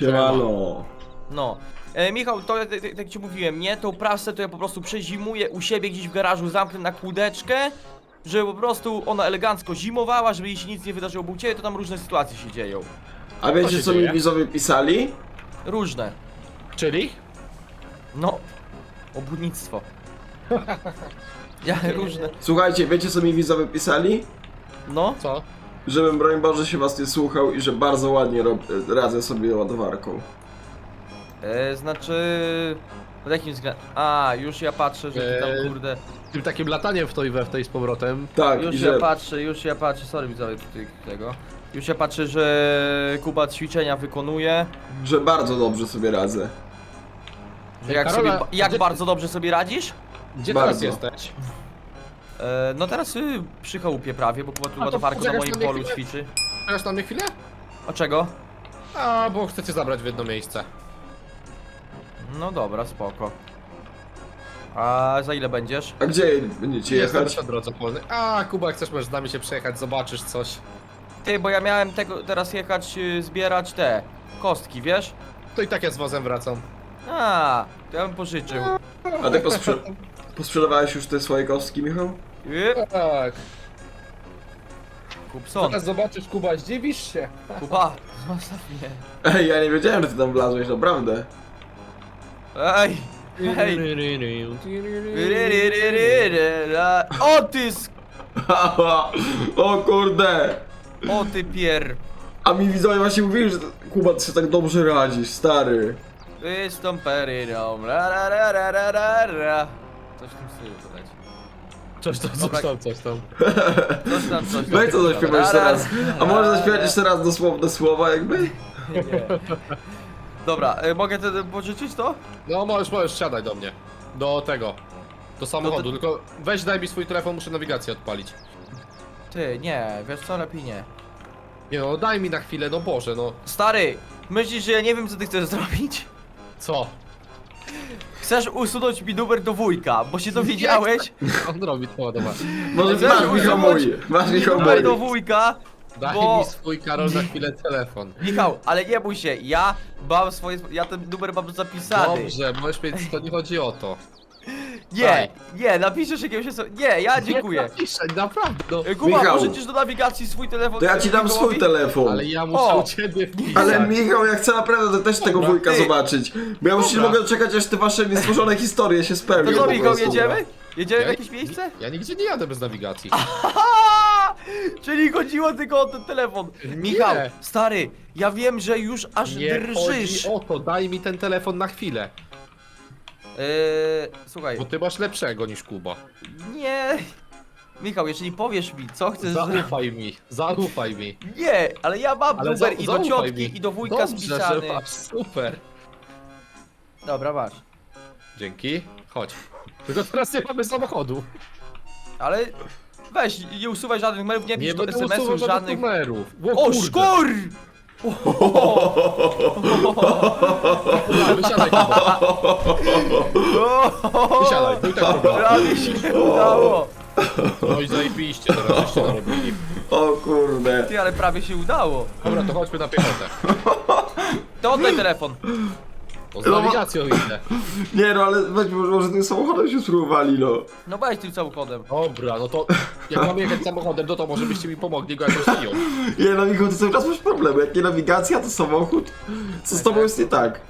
Siemano. No. E, Michał, to tak jak ci mówiłem, nie? Tą prasę to ja po prostu przezimuję u siebie gdzieś w garażu, zamknę na kłódeczkę, żeby po prostu ona elegancko zimowała, żeby jej się nic nie wydarzyło, bo u ciebie to tam różne sytuacje się dzieją. A wiecie się co mi dzieje? widzowie pisali? Różne. Czyli? No. Obudnictwo. Ja, różne. Słuchajcie, wiecie co mi widzowie pisali? No. Co? Żebym broń Boże się was nie słuchał i że bardzo ładnie rob... radzę sobie ładowarką. E, znaczy... Pod jakim względem? A, już ja patrzę, że ty tam Eee, kurde... Tym takim lataniem w to i we w tej z powrotem. Tak, i Już że... ja patrzę, już ja patrzę, sorry widzowie tutaj tego. Już ja patrzę, że Kuba ćwiczenia wykonuje. że bardzo dobrze sobie radzę. Że jak, Karola, sobie, jak gdzie- bardzo dobrze sobie radzisz? Gdzie Bardzo. teraz jesteś? E, no teraz y, przy chałupie prawie, bo Kuba tu A to ładowarką na poczekasz moim na mnie polu chwilę? ćwiczy. Czekasz na mnie chwilę? A czego? A, bo chcę cię zabrać w jedno miejsce. No dobra, spoko. A za ile będziesz? A gdzie będziecie Jestem jechać? przy drodze polnej. A, Kuba, jak chcesz, możesz z nami się przejechać, zobaczysz coś. Ty, bo ja miałem tego, teraz jechać y, zbierać te kostki, wiesz? To i tak ja z wozem wracam. A, to ja bym pożyczył. A ty posprze... posprzedawałeś już te swoje kostki, Michał? Yp, Tak. Kupson. zobaczysz, Kuba, zdziwisz się. Kuba, zostaw mnie. Ej, ja nie wiedziałem, że ty tam wlazłeś, naprawdę. Ej, hej. O ty sk... o kurde! O ty pier... A mi widzowie właśnie mówili, że Kuba, ty się tak dobrze radzisz, stary. Wystąperyną, ra ra ra ra ra ra ra. Coś w tym stylu to leci. Coś tam, coś tam, coś tam. Coś tam, coś tam. No i co zaśpiewać jeszcze Ra, ra, raz? A może zaśpiewać jeszcze raz dosłowne słowa jakby? Nie. Dobra, y, mogę te, pożyczyć to? No, możesz, możesz, siadaj do mnie. Do tego. Do samochodu, No tylko weź daj mi swój telefon, muszę nawigację odpalić. Ty, nie, wiesz co, lepiej nie. Nie no, daj mi na chwilę, no Boże, no. Stary, myślisz, że ja nie wiem co ty chcesz zrobić? Co? Chcesz usunąć mi numer do wujka, bo się dowiedziałeś? On robi to ładowanie. Może masz Michał usunąć mój, masz Michał. Numer do wujka? Daj Bo- mi swój Karol na chwilę telefon. Michał, ale nie bój się, ja mam swoje, ja ten numer mam zapisany. Dobrze, możesz mieć, to nie chodzi o to. Nie, daj. nie, napiszesz jakiegoś oso- Nie, ja dziękuję. Nie napiszę, naprawdę, no. Y, Kuba, Michał. pożyczysz do nawigacji swój telefon? To ja ci dam swój Michałowi? telefon. Ale ja muszę O! u ciebie wpisać. Ale Michał, ja chcę naprawdę też tego wujka ty. zobaczyć. Bo ja już nie Dobra. mogę czekać, aż te wasze niestworzone historie się To spełnią co, po Michał, prostu. jedziemy? Jedziemy w Ja- jakieś miejsce? Ja nigdzie nie jadę bez nawigacji. Haha! Czyli chodziło tylko o ten telefon. Michał, stary, ja wiem, że już aż Nie drżysz. chodzi o to, daj mi ten telefon na chwilę. Yy, słuchaj, Bo ty masz lepszego niż Kuba. nie. Michał, jeżeli powiesz mi, co chcesz. Zaufaj mi, zaufaj mi. Nie, ale ja mam Ale numer i do zaufaj ciotki, mi. i do wujka Dobrze, spisany. że masz, super. Dobra, masz. Dzięki, chodź. Tylko teraz nie mamy samochodu. Ale weź, nie usuwaj żadnych numerów, nie Nie pisz do będę usuwał SMS-ów żadnych żadnych. numerów. O, kurde. szkur! Wysiadaj, Kuba. Wysiadaj, był tak problem. Prawie się nie udało. No i zajebiście, teraz jeszcze narobili. O kurde. Ty, ale prawie się udało. Dobra, to chodźmy na piechotę. To oddaj telefon. To z nawigacją idę. Nie no, ale weźmy może tym samochodem się spróbowali, no. No weź tym samochodem. Dobra, no to jak mam jechać samochodem, no to może byście mi pomogli go jakoś wyjąć. Nie no, Michał, ty cały czas masz problem. Jak nie nawigacja, to samochód. Co z tobą jest nie tak?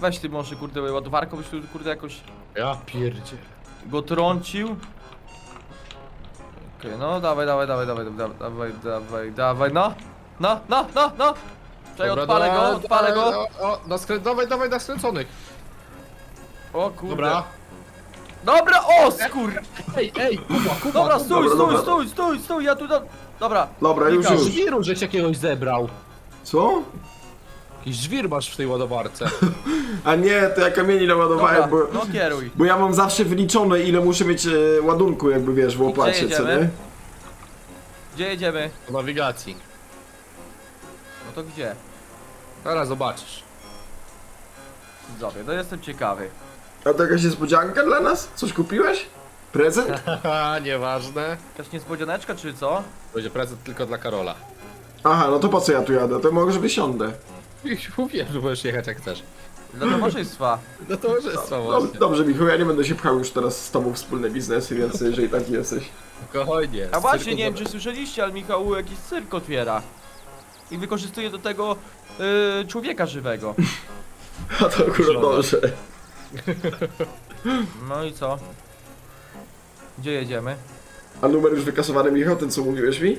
Weź ty może kurde ładowarką, byś tu kurde jakoś Ja pierdzie. go trącił. Okej, no dawaj, dawaj, dawaj, dawaj, dawaj, dawaj, dawaj, dawaj, no. No, no, no, no. Czekaj, odpalę go, odpalę go. O, o, na skrę... Dawaj, dawaj na skręconych. O kurde. Dobra. Dobra, o skur. Ej, ej, Kuba, Kuba. Dobra, stój, Dobra, stój, dobra. stój, stój, stój, ja tu da... Dobra. Dobra, już, Michał, już. Żwiru żeś jakiegoś zebrał. Co? Jakiś żwir masz w tej ładowarce. A nie, to ja kamieni Dobra, naładowałem, bo... no kieruj. Bo ja mam zawsze wyliczone ile muszę mieć e, ładunku jakby wiesz w łopacie, co jedziemy? nie? Gdzie jedziemy? Do nawigacji. No to gdzie? Teraz zobaczysz. Widzowie, to jestem ciekawy. A to jakaś niespodzianka dla nas? Coś kupiłeś? Prezent? Haha, nieważne. Jakaś niespodzianeczka czy co? Będzie prezent tylko dla Karola. Aha, no to po co ja tu jadę? To może wysiądę. Mówiłem, że możesz jechać jak chcesz. Dla towarzystwa. No to towarzystwa No, właśnie. dobrze, Michał, ja nie będę się pchał już teraz z tobą w wspólne biznesy, więc jeżeli taki jesteś. Spokojnie. A właśnie, nie wiem czy słyszeliście, ale Michał jakiś cyrk otwiera. I wykorzystuje do tego y, człowieka żywego. A to akurat dobrze. No i co? Gdzie jedziemy? A numer już wykasowany, Michał, ten co mówiłeś mi?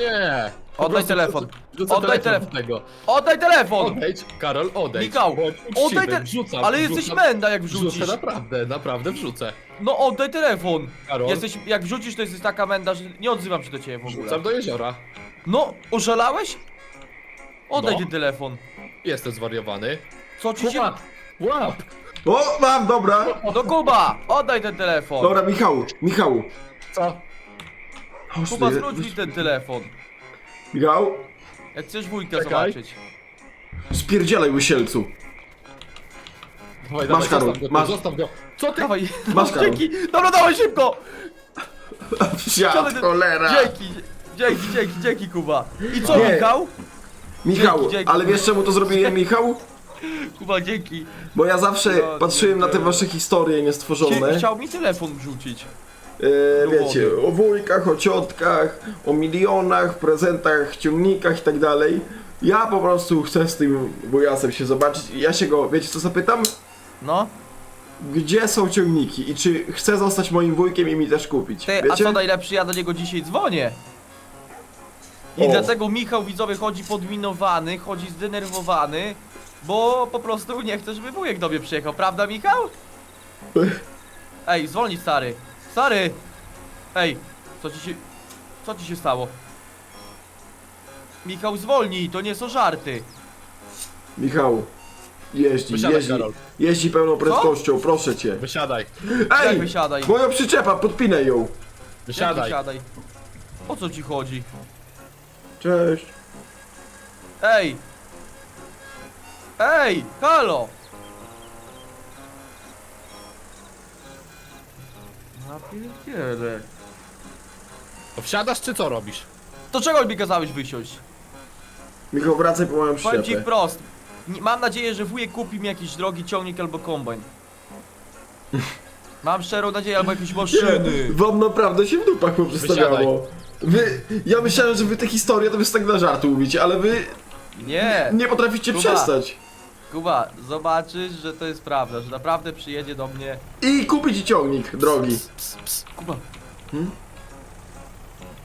Nie. po Oddaj prostu telefon. wrzucę Oddaj telefon do Tego. Oddaj telefon! Odejdź, Karol, odejdź. Michał, Bądź Oddaj te... Wrzucam, Ale jesteś wrzucam, menda jak wrzucisz. Wrzucę naprawdę, naprawdę wrzucę. No oddaj telefon. Karol, Jesteś, jak wrzucisz to jesteś taka menda, że nie odzywam się do ciebie w ogóle. wrzucam do jeziora. No, oszalałeś? Oddaj No. ten telefon. Jestem zwariowany. Co ci się... Łap! Łap! O, mam, dobra! Do Kuba! Oddaj ten telefon! Dobra, Michał, Michał. Co? Chodź Kuba, tutaj. zwróć mi ten telefon. Michał, Jak chcesz wujka Czekaj. zobaczyć. spierdzielaj łysielcu. Dawaj, Masz, dawaj, Karol, zostaw go, masz. zostaw go. Co ty? Dawaj, Masz, Karol. dzięki! Dobra, dawaj szybko! Wsiad, ty- cholera! Dzięki, dzięki, dzięki, dzięki Kuba. I co Nie. Michał? Michał, Dzięki, dzięki. ale wiesz czemu to zrobiłem, Michał? Kuba, dzięki. Bo ja zawsze No, patrzyłem na te nie. wasze historie niestworzone. Chciał mi telefon wrzucić. E, wiecie, o wujkach, o ciotkach, o milionach, prezentach, ciągnikach i tak dalej. Ja po prostu chcę z tym wujasem się zobaczyć ja się go, wiecie co zapytam? No. Gdzie są ciągniki i czy chce zostać moim wujkiem i mi też kupić? Ty, a wiecie? co najlepsze, ja do niego dzisiaj dzwonię. I O. dlatego Michał widzowie chodzi podminowany, chodzi zdenerwowany, bo po prostu nie chce, żeby wujek do mnie przyjechał, prawda Michał? Ej, zwolnij stary. Stary! Ej, co ci się... Co ci się stało? Michał zwolnij, to nie są żarty. Michał, jeździ, Wysiadaj, jeździ, Karol. jeździ pełną prędkością, proszę cię. Wysiadaj. Ej, wysiadaj? moja przyczepa, podpinaj ją. Jak Wysiadaj. wysiadaj? O co ci chodzi? Cześć. Ej! Ej! Halo! Napierdzielę. To wsiadasz czy co robisz? To czego mi kazałeś wysiąść? Michał, wracaj po moją Powiem ci przyczepę. wprost. Nie- Mam nadzieję, że wujek kupi mi jakiś drogi ciągnik albo kombajn. Mam szczerą nadzieję, albo jakieś maszyny. Nie, wam naprawdę się w dupach poprzestawiało. Wy, ja myślałem, że wy te historie to wy tak na żartu mówicie, ale wy Nie! nie potraficie Kuba. przestać. Kuba, zobaczysz, że to jest prawda, że naprawdę przyjedzie do mnie. I kupić ciągnik, drogi. Kuba. Hmm?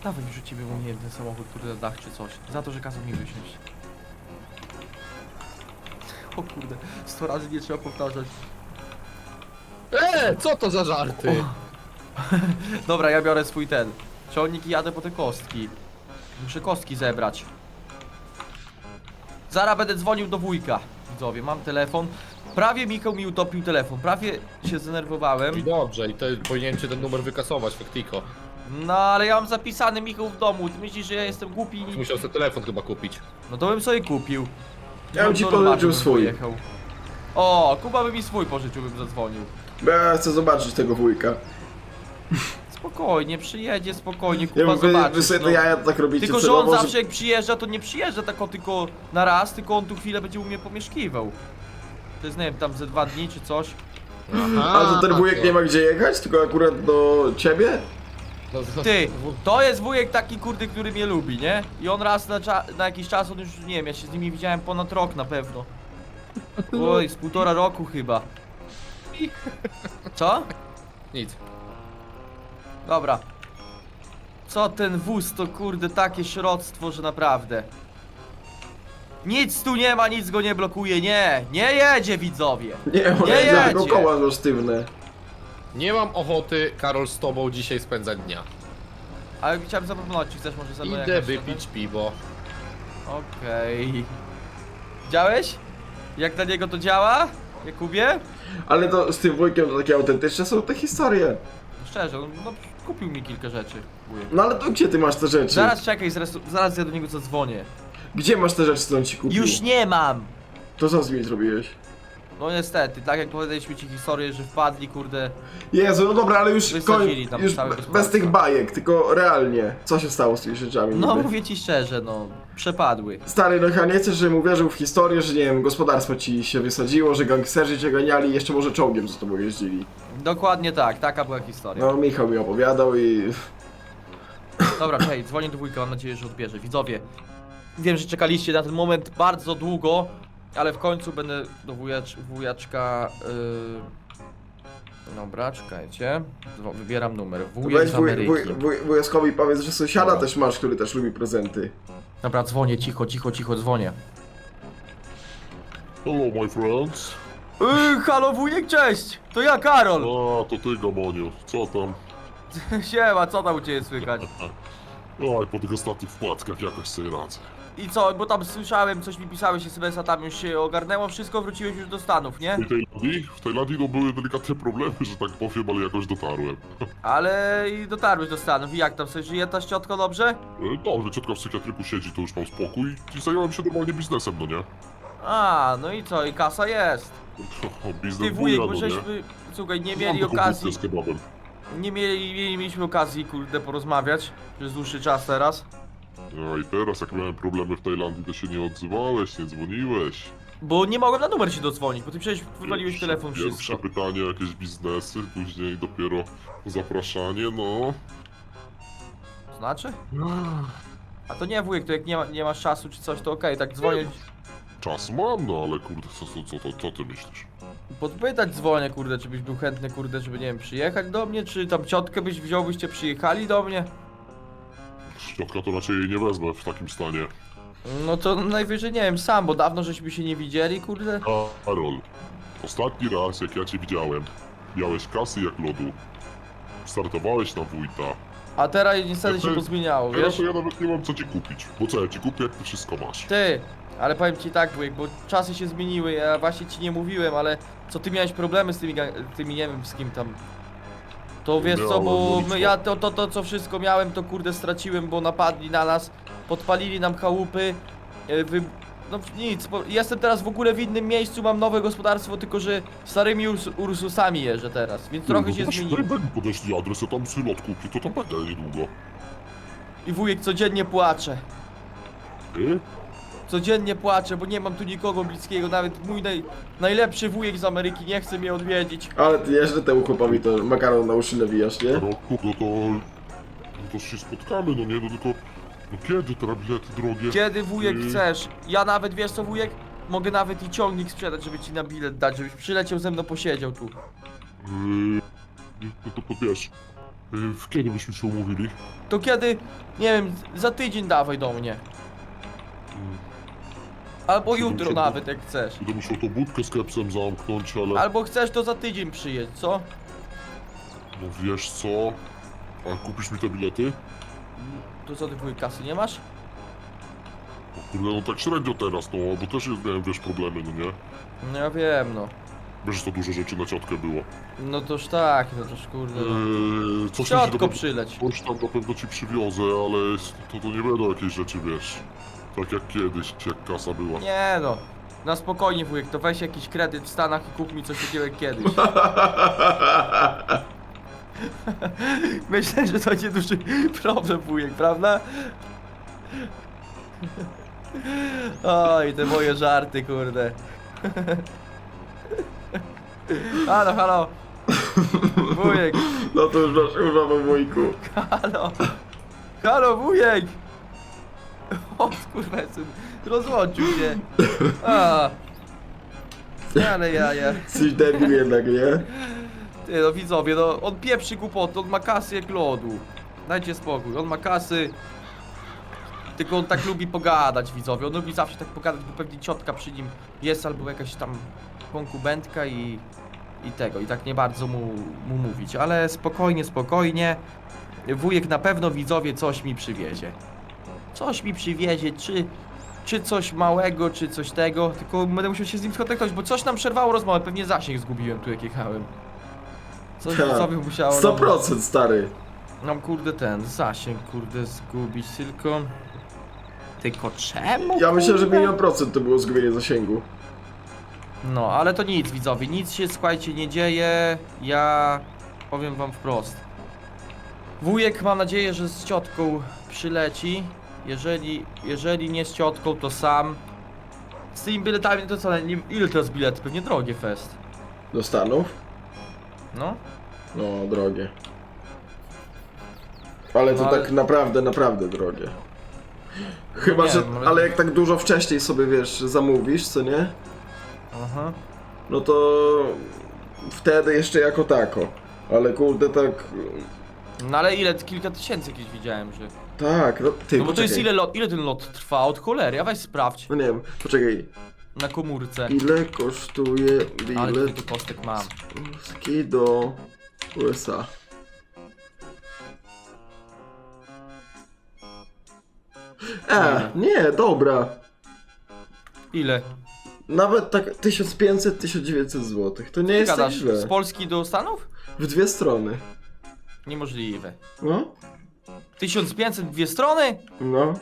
Dawaj rzucimy mu nie ten samochód, który na dach czy coś. Za to, że kazał mi wysiąść. O kurde, sto razy nie trzeba powtarzać. Eee, co to za żarty? Dobra, ja biorę swój ten. Ciągnik i jadę po te kostki. Muszę kostki zebrać. Zaraz będę dzwonił do wujka. Widzowie, mam telefon. Prawie Michał mi utopił telefon. Prawie się zdenerwowałem. I dobrze, i to powinien ci ten numer wykasować, faktiko. No ale ja mam zapisany Michał w domu. Ty myślisz, że ja jestem głupi? Musiał sobie telefon chyba kupić. No to bym sobie kupił. Ja bym No ci to pożyczył bym swój. pojechał. O, Kuba by mi swój pożyczył, bym zadzwonił. Bo ja chcę zobaczyć tego wujka. Spokojnie, przyjedzie, spokojnie, Nie Kuba wiem, wy, zobaczysz. wy sobie no. te jaja tak robicie Tylko, że celowo, on zawsze jak przyjeżdża, to nie przyjeżdża tak o tylko na raz, tylko on tu chwilę będzie u mnie pomieszkiwał. To jest, nie wiem, tam ze dwa dni czy coś. Aha, A to ten wujek nie ma gdzie jechać, tylko akurat do ciebie? No, to- Ty, to jest wujek taki kurde, który mnie lubi, nie? I on raz na, cza- na jakiś czas, on już, nie wiem, ja się z nimi widziałem ponad rok na pewno. Oj, z półtora roku chyba. Co? Nic. Dobra. Co ten wóz to kurde takie środztwo, że naprawdę. Nic tu nie ma, nic go nie blokuje, nie, nie jedzie widzowie. Nie, Nie jedzie, tylko jedzie. koła są sztywne. Nie mam ochoty, Karol, z tobą dzisiaj spędzać dnia. Ale chciałem zaproponować, czy chcesz może mną Idę jechać, wypić piwo. Okej. Widziałeś? Jak na niego to działa? Jakubie? Ale to z tym wujkiem to takie autentyczne są te historie. Szczerze, on, no kupił mi kilka rzeczy. wujek. No ale to gdzie ty masz te rzeczy? Zaraz czekaj, zaraz, zaraz ja do niego zadzwonię. Gdzie masz te rzeczy, co on ci kupił? Już nie mam! To co z nimi zrobiłeś? No niestety, tak jak powiedzieliśmy ci historię, że wpadli, kurde. Jezu, no dobra, ale już, Wysadzili koń, tam już całe be- gospodarstwo. bez tych bajek, tylko realnie. Co się stało z tymi rzeczami No niby? mówię ci szczerze, no, przepadły. Stary, no chyba nie chcesz, żebym uwierzył w historię, że nie wiem, gospodarstwo ci się wysadziło, że gangsterzy cię ganiali i jeszcze może czołgiem z tobą jeździli. Dokładnie tak, taka była historia. No, Michał mi opowiadał i... Dobra, hej, dzwonię do wujka, mam nadzieję, że odbierze. Widzowie, wiem, że czekaliście na ten moment bardzo długo, ale w końcu będę do wujacz, wujaczka... Yy... Dobra, czekajcie. Wybieram numer. Wujek Weź z wuj, Ameryki. wuj, wuj, wujaszkowi powiedz, że sąsiada Dobra. też masz, który też lubi prezenty. Dobra, dzwonię, cicho, cicho, cicho, dzwonię. Hello, my friends. Yy, halo wujek, cześć! To ja, Karol! A, to ty, Gamoniu. Co tam? Siema, co tam u ciebie słychać? Oj, po tych ostatnich wpłatkach jakoś sobie radzę. I co, bo tam słyszałem, coś mi pisałeś SMS-a, tam już się ogarnęło wszystko, wróciłeś już do Stanów, nie? W Tajlandii? W Tajlandii no były delikatne problemy, że tak powiem, ale jakoś dotarłem. Ale i dotarłeś do Stanów i jak tam sobie żyje ta ściotko dobrze? E, Dobrze, ciotka w psychiatryku siedzi, to już mam spokój i zająłem się normalnie biznesem, no nie? A, no i co, i kasa jest. Biznes Ty wujek, buja, bo no nie? żeśmy, słuchaj, nie Mam mieli taką okazji, wódkę z kebabem. nie mieli, nie mieliśmy okazji, kurde, porozmawiać przez dłuższy czas teraz. No i teraz, jak miałem problemy w Tajlandii, to się nie odzywałeś, nie dzwoniłeś. Bo nie mogłem na numer się dodzwonić, bo ty przecież wywaliłeś Pierwsze- telefon, Pierwsze wszystko. pytanie, jakieś biznesy, później dopiero zapraszanie, no. Znaczy? A to nie wujek, to jak nie, ma, nie masz czasu czy coś, to okej, tak dzwonię, Czas mam, no ale kurde, co, co, co, co, co ty myślisz? podpytać dzwonię, kurde, czy byś był chętny, kurde, żeby, nie wiem, przyjechać do mnie, czy tam ciotkę byś wziął, byście przyjechali do mnie? Ciotka to raczej jej nie wezmę w takim stanie. No to najwyżej, nie wiem, sam, bo dawno żeśmy się nie widzieli, kurde. Karol, ostatni raz jak ja cię widziałem, miałeś kasy jak lodu. Startowałeś na wójta. A teraz niestety się Teraz- pozmieniało, Teraz wiesz? to ja nawet nie mam co ci kupić. Bo co ja ci kupię, jak ty wszystko masz? Ty, ale powiem ci tak, wujek, bo czasy się zmieniły, ja właśnie ci nie mówiłem, ale co ty miałeś problemy z tymi, ga- tymi nie wiem z kim tam. To wiesz co, bo my, ja to, to, to co wszystko miałem, to kurde straciłem, bo napadli na nas, podpalili nam chałupy, e, wy... no nic, bo jestem teraz w ogóle w innym miejscu, mam nowe gospodarstwo, tylko że starymi urs Ursusami jeżdżę teraz, więc trochę no się zmieniło. Daj mi podeszli adres, ja tam sylot kupię, to tam będę niedługo. I wujek codziennie płacze. Ty? Codziennie płaczę, bo nie mam tu nikogo bliskiego, nawet mój naj, najlepszy wujek z Ameryki nie chce mnie odwiedzić. Ale ty jeszcze temu chłopowi to makaron na uszy nawijasz, nie? No kurde, to... No to się spotkamy, no nie? No tylko... No kiedy te bilety drogie? Kiedy wujek Mm. chcesz? Ja nawet, wiesz co wujek? Mogę nawet i ciągnik sprzedać, żeby ci na bilet dać, żebyś przyleciał ze mną, posiedział tu. Yy, no to, to wiesz... Yy, w kiedy byśmy się umówili? To kiedy, nie wiem, za tydzień dawaj do mnie. Albo jutro nawet, jak chcesz. Będę musiał tą budkę z kepsem zamknąć, ale... Albo chcesz, to za tydzień przyjedź, co? No wiesz co? A kupisz mi te bilety? To co, ty wujek kasy nie masz? No kurde, no tak średnio teraz, no, bo też jest, miałem, wiesz, problemy, no nie? No ja wiem, no. Wiesz, że to dużo rzeczy na ciotkę było. No toż tak, no toż kurde. No. Eee, coś tam, ci na Ciotko pewno, przyleć. coś tam na pewno ci przywiozę, ale to, to nie będą jakieś rzeczy, wiesz, tak jak kiedyś, jak kasa była. Nie no. Na spokojnie wujek, to weź jakiś kredyt w Stanach i kup mi coś takiego jak kiedyś. Myślę, że to nie duży problem wujek, prawda? Oj, te moje żarty, kurde. Halo, halo. Wujek, No to już masz urwa wujku. halo. Halo, wujek. O, kurwa, syn, rozłączył się. A. Ale ja, ja. Jesteś debil jednak, nie? Ty no widzowie, no on pieprzy głupoty, on ma kasy jak lodu. Dajcie spokój, on ma kasy. Tylko on tak lubi pogadać widzowie, on lubi zawsze tak pogadać, bo pewnie ciotka przy nim jest albo jakaś tam konkubentka i, i tego, i tak nie bardzo mu, mu mówić, ale spokojnie, spokojnie. Wujek na pewno widzowie coś mi przywiezie. Coś mi przywiezie, czy, czy coś małego, czy coś tego, tylko będę musiał się z nim skontaktować, bo coś nam przerwało rozmowę, pewnie zasięg zgubiłem tu jak jechałem. Coś Ha, widzowie musiało nam, 100% stary. nam kurde ten zasięg kurde zgubić, tylko... Tylko czemu? Ja myślę, że kurde? milion procent to było zgubienie zasięgu. No, ale to nic, widzowie, nic się, słuchajcie, nie dzieje. Ja powiem wam wprost. Wujek, mam nadzieję, że z ciotką przyleci. Jeżeli, jeżeli nie z ciotką, to sam. Z tymi biletami, to co, nie, ile to jest bilet? Pewnie drogie fest. Do Stanów? No, No, drogie. Ale to No, ale- tak naprawdę, naprawdę drogie. Chyba, nie że. wiem, ale- Ale jak tak dużo wcześniej sobie wiesz, zamówisz, co nie? aha. No to wtedy jeszcze jako tako. Ale kurde tak. No ale ile? Kilka tysięcy jakieś widziałem, że... Tak, no ty. No bo to jest poczekaj. ile lot, ile ten lot trwa? Od cholery, a weź sprawdź. No nie wiem, poczekaj. Na komórce. Ile kosztuje Ale bilet tutaj tu kostek mam. polski do USA? E, nie, dobra. Ile? Nawet tak 1500-1900 zł. To nie jest tak Gadasz, źle. z Polski do Stanów? W dwie strony. Niemożliwe. No, 1500, dwie strony? no.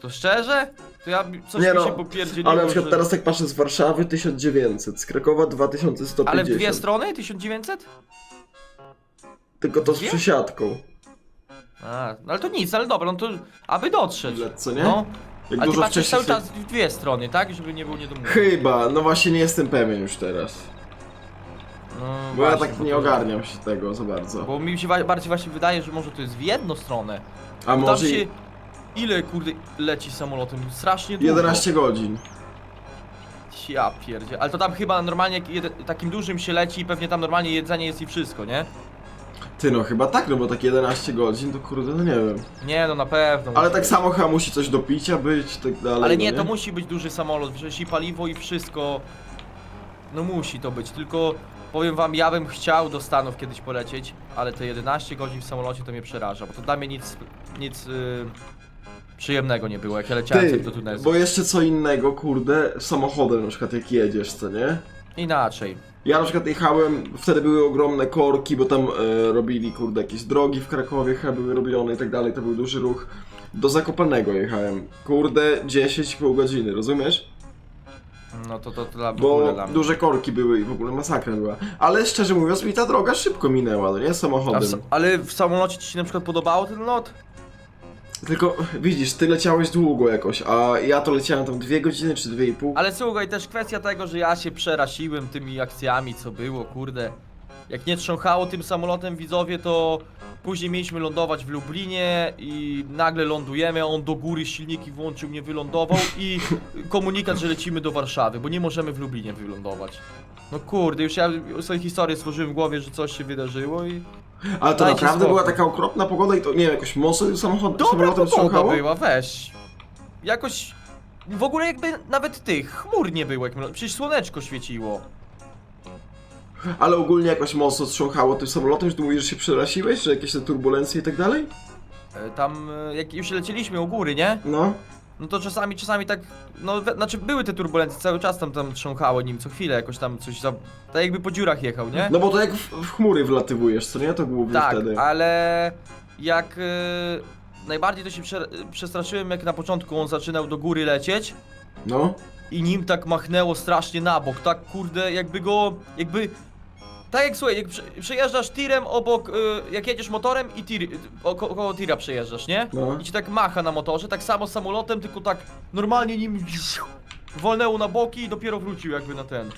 To szczerze? To ja bi- coś Nie mi no, się popierdzieliło, Ale na przykład że... teraz jak patrzę z Warszawy 1900, z Krakowa 2150. Ale w dwie strony? 1900? Tylko to z Dwie? przesiadką. A, no ale to nic, ale dobra, no to aby dotrzeć. Bilet, co nie? No, Jak a ty dużo patrzysz wcześniej cały się- czas w dwie strony, tak? Żeby nie było niedomówień. Chyba, no właśnie nie jestem pewien już teraz. No, Bo ja właśnie, tak bo nie to- ogarniam się tego za bardzo. Bo mi się wa- bardziej właśnie wydaje, że może to jest w jedną stronę. A może i się... Ile kurde leci samolotem? Strasznie długo. 11 godzin. Ja pierdzie. Ale to tam chyba normalnie jak jed... takim dużym się leci i pewnie tam normalnie jedzenie jest i wszystko, nie? Ty no chyba tak, no bo tak 11 godzin to kurde, no nie wiem. Nie no na pewno. Ale tak samo chyba musi coś do picia być i tak dalej. Ale no nie, to musi być duży samolot, przecież i paliwo i wszystko. No musi to być, tylko powiem wam, ja bym chciał do Stanów kiedyś polecieć, ale te 11 godzin w samolocie to mnie przeraża, bo to dla mnie nic, nic yy, przyjemnego nie było, jak ja leciałem Ty, do Tunezji. bo jeszcze co innego, kurde, samochodem na przykład jak jedziesz, co nie? Inaczej. Ja na przykład jechałem, wtedy były ogromne korki, bo tam e, robili, kurde, jakieś drogi w Krakowie chyba były robione i tak dalej, to był duży ruch. Do Zakopanego jechałem, kurde, 10,5 godziny, rozumiesz? No to to, dla, w ogóle Bo dla mnie. duże korki były i w ogóle masakra była. Ale szczerze mówiąc, mi ta droga szybko minęła, no nie? A w, Samochodem. sa- ale w samolocie ci się na przykład podobało ten lot? Tylko widzisz, ty leciałeś długo jakoś, a ja to leciałem tam 2 godziny czy 2,5. Ale słuchaj, też kwestia tego, że ja się przerasiłem tymi akcjami, co było, kurde. Jak nie trząchało tym samolotem widzowie, to później mieliśmy lądować w Lublinie i nagle lądujemy, a on do góry silniki włączył, nie wylądował i komunikat, że lecimy do Warszawy, bo nie możemy w Lublinie wylądować. No kurde, już ja sobie historię stworzyłem w głowie, że coś się wydarzyło i... Ale to Dajcie naprawdę spokój. była taka okropna pogoda i to, nie wiem, jakoś mocno samochód, Dobra samolotem pogoda trząchało? była, weź. Jakoś... W ogóle jakby nawet tych chmur nie było, jak my... przecież słoneczko świeciło. Ale ogólnie jakoś mocno trząchało tym samolotem, że ty mówisz, że się przerasiłeś, że jakieś te turbulencje i tak dalej? E, Tam, e, jak już lecieliśmy u góry, nie? No. No to czasami, czasami tak, no, we, znaczy były te turbulencje, cały czas tam, tam trząchało nim, co chwilę jakoś tam coś za... Tak jakby po dziurach jechał, nie? No bo to jak w, w chmury wlatywujesz, co nie? To głównie tak, wtedy. ale jak e, najbardziej to się prze, przestraszyłem, jak na początku on zaczynał do góry lecieć No. i nim tak machnęło strasznie na bok, tak kurde, jakby go, jakby... Tak jak słuchaj, jak prze, przejeżdżasz tirem obok, y, jak jedziesz motorem i tir, oko, około tira przejeżdżasz, nie? No. I ci tak macha na motorze, tak samo z samolotem, tylko tak normalnie nim wolnęło na boki i dopiero wrócił jakby na ten.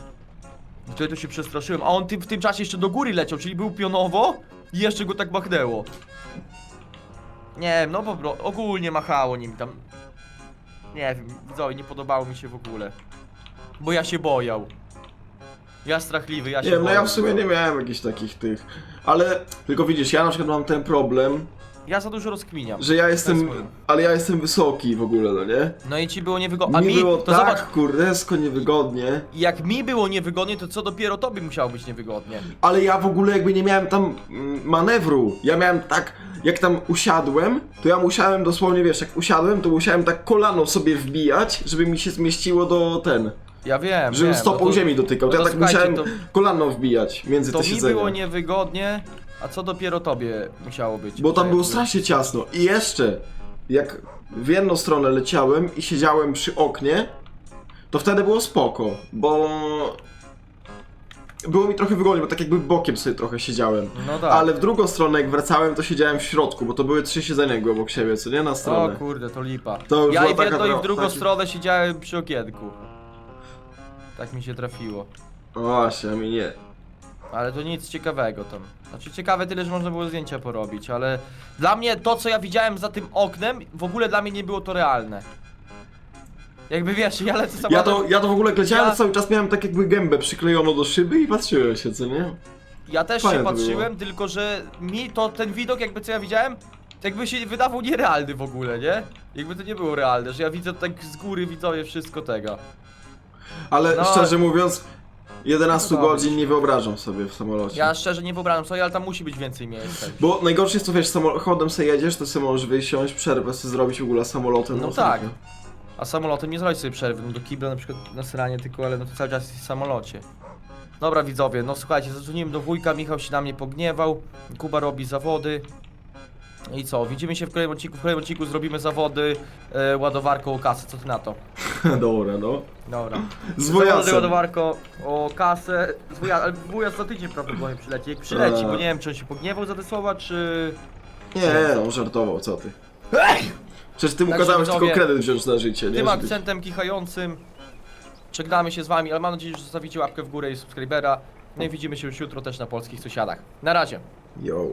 I wtedy to się przestraszyłem, a on tym, w tym czasie jeszcze do góry leciał, czyli był pionowo i jeszcze go tak machnęło. Nie wiem, no po prostu ogólnie machało nim tam. Nie wiem, widzowie, nie podobało mi się w ogóle. Bo ja się bojał. Ja strachliwy, ja się Nie wiem, no boję. ja w sumie nie miałem jakichś takich tych. Ale tylko widzisz, ja na przykład mam ten problem, Ja za dużo rozkminiam. że ja jestem. Ale ja jestem wysoki w ogóle, no nie? No i ci było niewygodnie. A mi mi, było to tak zobacz, kurdesko niewygodnie. jak mi było niewygodnie, to co dopiero tobie musiało być niewygodnie. Ale ja w ogóle jakby nie miałem tam mm, manewru. Ja miałem tak, jak tam usiadłem, to ja musiałem dosłownie, wiesz, jak usiadłem, to musiałem tak kolano sobie wbijać, żeby mi się zmieściło do ten. Ja wiem, Żebym wiem, stopą to- ziemi dotykał. To no ja to tak słuchajcie, musiałem to- kolano wbijać między To te mi siedzenia. było niewygodnie, a co dopiero tobie musiało być? Bo tam było strasznie ciasno. I jeszcze, jak w jedną stronę leciałem i siedziałem przy oknie, to wtedy było spoko, bo było mi trochę wygodnie, bo tak jakby bokiem sobie trochę siedziałem. No tak. Ale w drugą stronę jak wracałem, to siedziałem w środku, bo to były trzy siedzenia jakby obok siebie, co nie? Na O stronę. kurde, to lipa. To już ja była i w taka jedną i w drugą taki- stronę siedziałem przy okienku. Tak mi się trafiło. Właśnie, a mi nie. Ale to nic ciekawego tam. Znaczy ciekawe tyle, że można było zdjęcia porobić, ale dla mnie to co ja widziałem za tym oknem, w ogóle dla mnie nie było to realne. Jakby wiesz, ja lecę Ja to, ja to w ogóle leciałem, Ja- cały czas miałem tak jakby gębę przyklejoną do szyby i patrzyłem się, co nie? ja też fajne się to patrzyłem, tylko że mi to ten widok jakby co ja widziałem, jakby się wydawał nierealny w ogóle, nie? Jakby to nie było realne, że ja widzę tak z góry widzowie wszystko tego. Ale No. szczerze mówiąc, 11 No dobra. godzin nie wyobrażam sobie w samolocie. Ja szczerze nie wyobrażam sobie, ale tam musi być więcej miejsca. Bo najgorsze jest to, wiesz, samochodem sobie jedziesz, to sobie możesz wysiąść, przerwę sobie zrobić w ogóle samolotem. No tak. A samolotem nie zrobić sobie przerwy, no do kibla na przykład na sranie tylko, ale no to cały czas jest w samolocie. Dobra widzowie, no słuchajcie, zadzwoniłem do wujka, Michał się na mnie pogniewał, Kuba robi zawody. I co, widzimy się w kolejnym odcinku, w kolejnym odcinku zrobimy zawody e, ładowarką o kasę, co ty na to? Dobra, no. Dobra. Z Zawody wojacem. ładowarką o kasę, z wuja, ale wuja za tydzień prawdopodobnie przyleci, jak przyleci, Eee. bo nie wiem czy on się pogniewał za te słowa, czy... Nie, no, żartował, co ty. Przecież ty mu Także kazałeś tylko widzowie, kredyt wziąć na życie, nie? Tym Żeby- akcentem kichającym żegnamy się z wami, ale mam nadzieję, że zostawicie łapkę w górę i subskrybera. No i widzimy się już jutro też na polskich sąsiadach. Na razie. Yo.